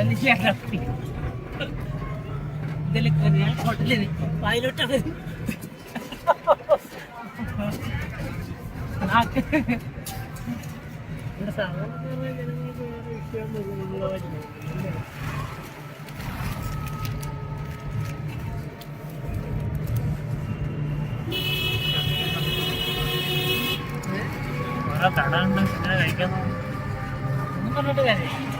കടലിൽ ചേർത്തി ഇതിൽ ഞാൻ ഹോട്ടലിൽ ഇങ്ങനെ കഴിക്കാൻ പറഞ്ഞിട്ട് കാര്യം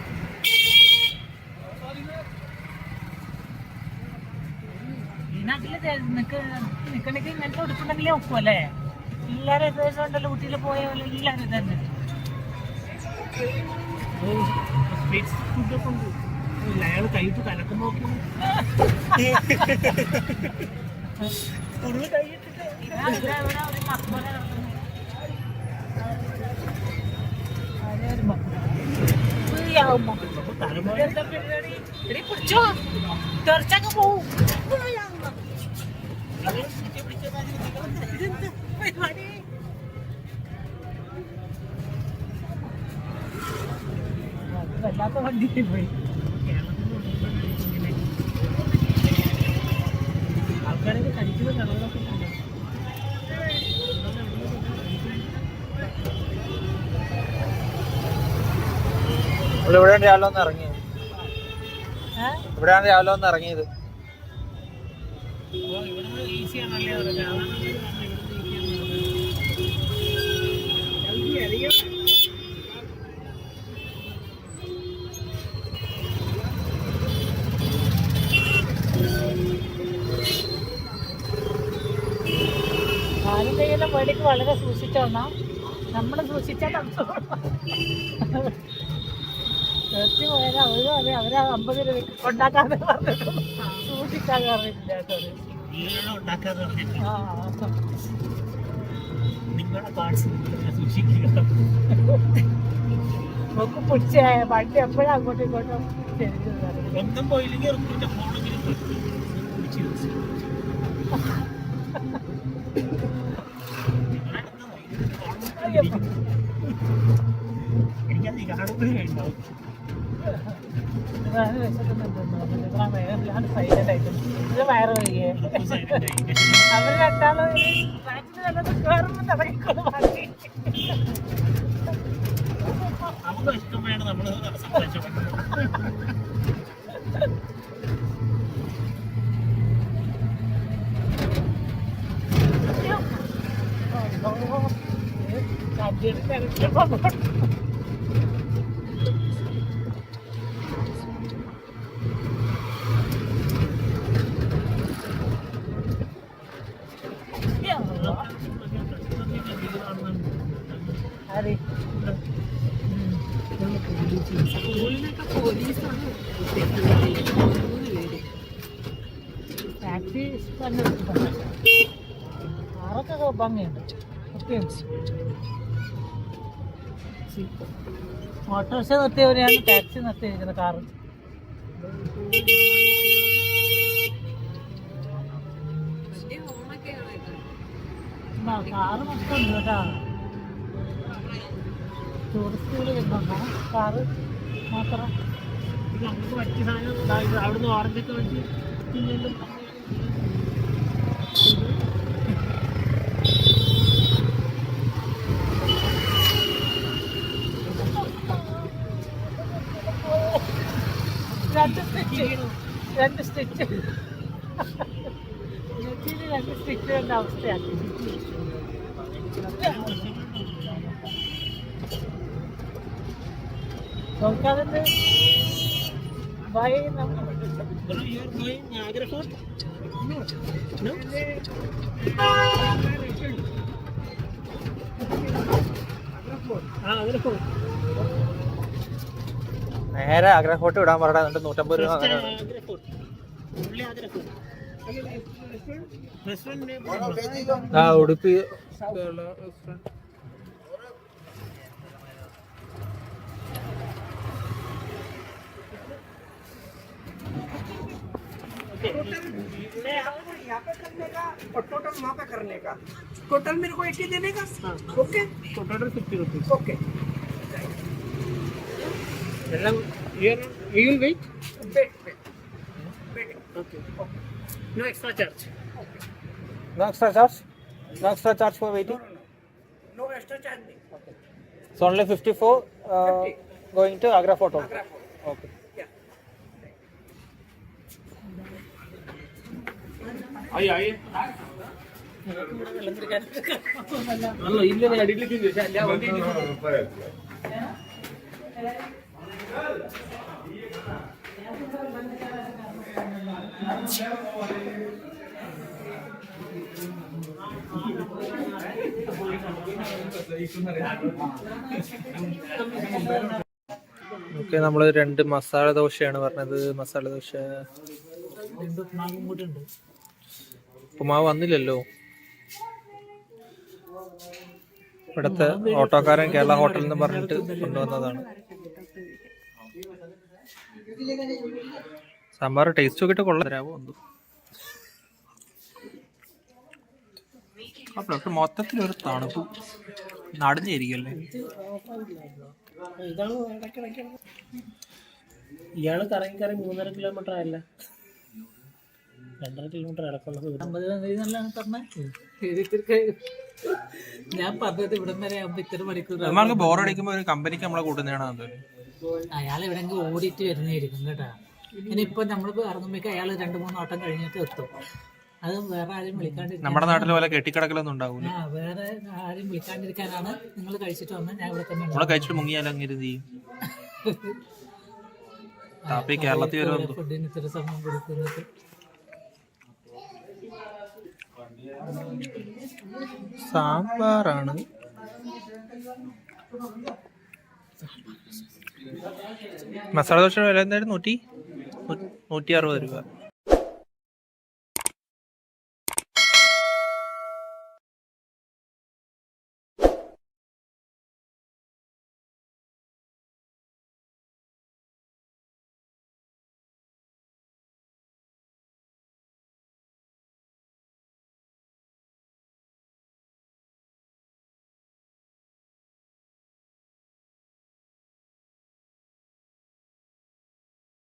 നാട്ടിൽ നിക്കണെങ്കിൽ ഇങ്ങനത്തെ ഉടുപ്പുണ്ടെങ്കിലേ ഒക്കുമല്ലേ എല്ലാരും ദിവസം ഉണ്ടല്ലോ ഊട്ടിയിൽ പോയ പോലെ എല്ലാരും തന്നെ. അയാൾ കൈയിട്ട് കലക്കം നോക്കി കൈയിട്ടിട്ട്? എടീ പിടിച്ചോ. തെറിച്ചങ്ങ് പോവും. വല്ലാത്ത വണ്ടിയിൽ പോയി ആൾക്കാരൊക്കെ കഴിക്കുന്ന. ഇവിടെയാണ് രാവിലെ ഒന്ന് ഇറങ്ങിയത്? ഇവിടെയാണ് രാവിലെ ഒന്ന് ഇറങ്ങിയത് ഓ, ഇവിടുന്ന് ഈസിയാണല്ലേ വളരെ സൂക്ഷിച്ചോണം നമ്മൾ സൂക്ഷിച്ചാൽ നിർത്തി പോയാൽ അവരും അതെ അവരാ അമ്പത് രൂപ ഉണ്ടാക്കാതെ പറഞ്ഞിട്ടുള്ളൂ സൂക്ഷിച്ചാൽ പറഞ്ഞിട്ടില്ല നിങ്ങളുടെ കാർഡ്സ് സൂക്ഷിക്കുക. നമുക്ക് പിടിച്ച വണ്ടി എപ്പോഴും അങ്ങോട്ടും ഇങ്ങോട്ടും. ഒന്നും പോയില്ലെങ്കിൽ എനിക്കത് കാണുമ്പോഴേ ഉണ്ടാവും. വിശക്കുന്നുണ്ടെന്ന് പറഞ്ഞത്. ഇതാ വയറ് വയ്യേ അവർ രണ്ടാളും ഫ്ലാറ്റിന് വല്ലതും കേറുമ്പോ തുടങ്ങിക്കോളും വണ്ടി. നമുക്ക് ഇഷ്ടമായാണ് നമ്മൾ സംസാരിച്ചോളൂ ടാക്സി കാറൊക്കെ ഭംഗിയുണ്ട്. പ്രത്യേകിച്ച് ഓട്ടോറിക്ഷ നിർത്തിയവരെയാണ് ടാക്സി നിർത്തിയിരിക്കുന്നത് കാറ് കാറ് മൊത്തം ഉണ്ട് കേട്ടോ ടൂറിസ്റ്റുകൾ വരുന്നുണ്ടോ. കാറ് മാത്രം. നമുക്ക് പറ്റിയ സാധനം അവിടുന്ന് ഓറഞ്ചൊക്കെ വെച്ച് തിന്നുന്നുണ്ട് രണ്ട് സ്റ്റിച്ച് രണ്ട് സ്റ്റിച്ച് നെറ്റിയിൽ രണ്ട് സ്റ്റിച്ച് വേണ്ട അവസ്ഥയാണ്. നോക്കാതെ ബൈ നമ്മൾ Bro, you are going Niagara Falls? No? ആ അങ്ങനെ പോകും നേരെ ആഗ്ര ഫോർട്ട് വിടാൻ പറയടാ എന്നിട്ട് നൂറ്റമ്പത് രൂപ ആ ഉടുപ്പി. ഫോർട്ട് ആ ഫോർട്ട് റെസ്റ്റോറന്റ് टोटल वहाँ पे करने का। टोटल मेरे को एटी देने का? Okay total fifty rupees okay you will wait wait okay no extra charge no extra charge no extra charge for waiting no extra charge नहीं. So only fifty for going to Agra fort Fort. Agra Fort. ഇല്ല okay നമ്മൾ രണ്ട് മസാല ദോശയാണ് പറഞ്ഞത്. മസാല ദോശ. രണ്ട് മാവ് വന്നില്ലല്ലോ. ഇവിടുത്തെ ഓട്ടോക്കാരൻ കേരള ഹോട്ടലിൽ നിന്ന് പറഞ്ഞിട്ട് കൊണ്ടുവന്നതാണ്. സാമ്പാർ ടേസ്റ്റ് നോക്കിയിട്ട് കൊള്ളാം. തരാമോ എന്തോ ആ മൊത്തത്തിൽ ഒരു തണുപ്പ് ഇടയ്ക്കിടയ്ക്ക്. ഇയാൾ കറങ്ങി കറങ്ങി മൂന്നര കിലോമീറ്റർ ആയല്ല. രണ്ടര കിലോമീറ്റർ ഇടക്കുള്ളത് അമ്പത് നല്ലതാണ് പറഞ്ഞ? ഞാൻ പറഞ്ഞത് ഇവിടം വരെ ഇത്ര മണിക്കൂർ നമ്മൾക്ക് ബോറടിക്കുമ്പോൾ ഒരു കമ്പനിക്ക് നമ്മളെ കൂട്ടുന്നതാണ് അയാൾ എവിടെങ്കിൽ ഓടിയിട്ട് വരുന്നതായിരിക്കും കേട്ടാ. ഇനിയിപ്പോ നമ്മൾ ഇറങ്ങുമ്പോഴേക്ക് അയാൾ രണ്ട് മൂന്ന് ഓട്ടം കഴിഞ്ഞിട്ട് എത്തും. അത് വേറെ ആരും വിളിക്കാണ്ടിരിക്കും നമ്മുടെ നാട്ടിൽ പോലെ കെട്ടിക്കിടക്കലൊന്നും ഉണ്ടാവില്ല ആ വേറെ ആരും വിളിക്കാണ്ടിരിക്കാനാണ് നിങ്ങൾ കഴിച്ചിട്ട് വന്ന്. ഞാൻ ഇവിടെ തന്നെ നമ്മളെ കഴിച്ചിട്ട് മുങ്ങിയാൽ അങ്ങനെ ചെയ്യും? കേരളത്തിൽ ഫുഡിന് ഇത്ര സമയം കൊടുക്കുന്നത്. സാമ്പാറാണ്. മസാല ദോശ വില എന്തായാലും നൂറ്റി നൂറ്റി അറുപത് രൂപ.